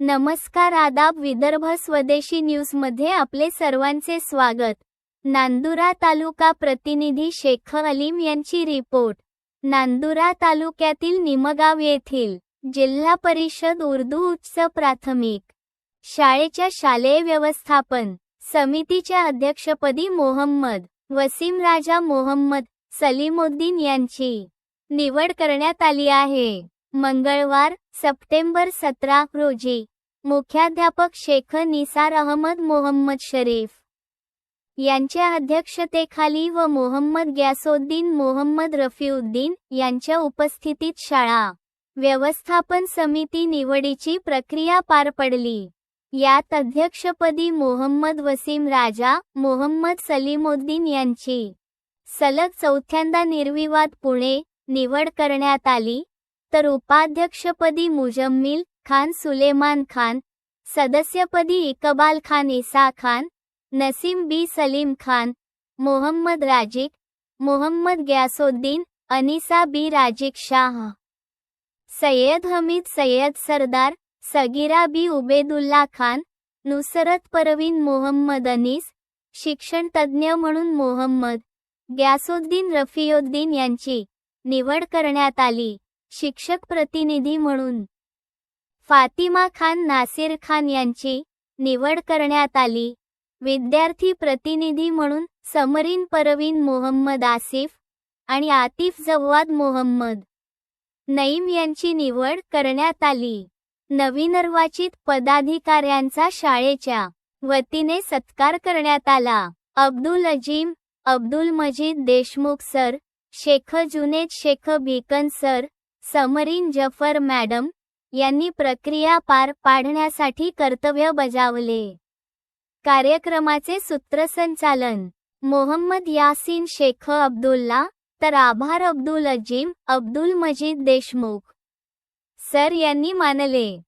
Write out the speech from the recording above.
नमस्कार आदाब विदर्भ स्वदेशी न्यूजमध्ये आपले सर्वांचे स्वागत. नांदुरा तालुका प्रतिनिधी शेख अलीम यांची रिपोर्ट. नांदुरा तालुक्यातील निमगाव येथील जिल्हा परिषद उर्दू उच्च प्राथमिक शाळेच्या शालेय व्यवस्थापन समितीच्या अध्यक्षपदी मोहम्मद वसीम राजा मोहम्मद सलीमुद्दीन यांची निवड करण्यात आली आहे. मंगळवार सप्टेंबर सतरा रोजी. मुख्याध्यापक शेख निसार अहमद मोहम्मद शरीफ. यांच्या अध्यक्षतेखाली व मोहम्मद ग्यासोद्दीन मोहम्मद रफीउद्दीन यांच्या उपस्थितीत शाळा व्यवस्थापन समिती निवडीची प्रक्रिया पार पडली. यात अध्यक्षपदी मोहम्मद वसीम राजा मोहम्मद सलीमुद्दीन यांची. सलग चौथ्यांदा निर्विवाद पुणे निवड करण्यात आली. तर उपाध्यक्षपदी मुजम्मिल खान सुलेमान खान सदस्यपदी इकबाल खान इसा खान नसीम बी सलीम खान मोहम्मद राजिक मोहम्मद ग्यासोद्दीन अनिसा बी राजिक शाह सय्यद हमीद सय्यद सरदार सगीरा बी उबेदुल्ला खान नुसरत परवीन मोहम्मद अनीस शिक्षण तज्ज्ञ म्हणून मोहम्मद ग्यासुद्दीन रफियुद्दीन यांची निवड करण्यात आली. शिक्षक प्रतिनिधी म्हणून. फातिमा खान नासिर खान यांची निवड करण्यात आली. विद्यार्थी प्रतिनिधी म्हणून समरीन परवीन मोहम्मद आसिफ आणि आतिफ जव्वाद मोहम्मद. नईम यांची निवड करण्यात आली. नवीनर्वाचित पदाधिकाऱ्यांचा शाळेच्या वतीने सत्कार करण्यात आला. Abdul Azeem Abdul Majeed Deshmukh sir Sheikh Juned Sheikh Bhikan sir Samreen Zafar madam यांनी प्रक्रिया पार पाडण्यासाठी कर्तव्य बजावले. कार्यक्रमाचे सूत्रसंचालन. मोहम्मद यासीन शेख अब्दुल्ला तर आभार अब्दुल अजीम अब्दुल मजीद देशमुख. सर यांनी मानले.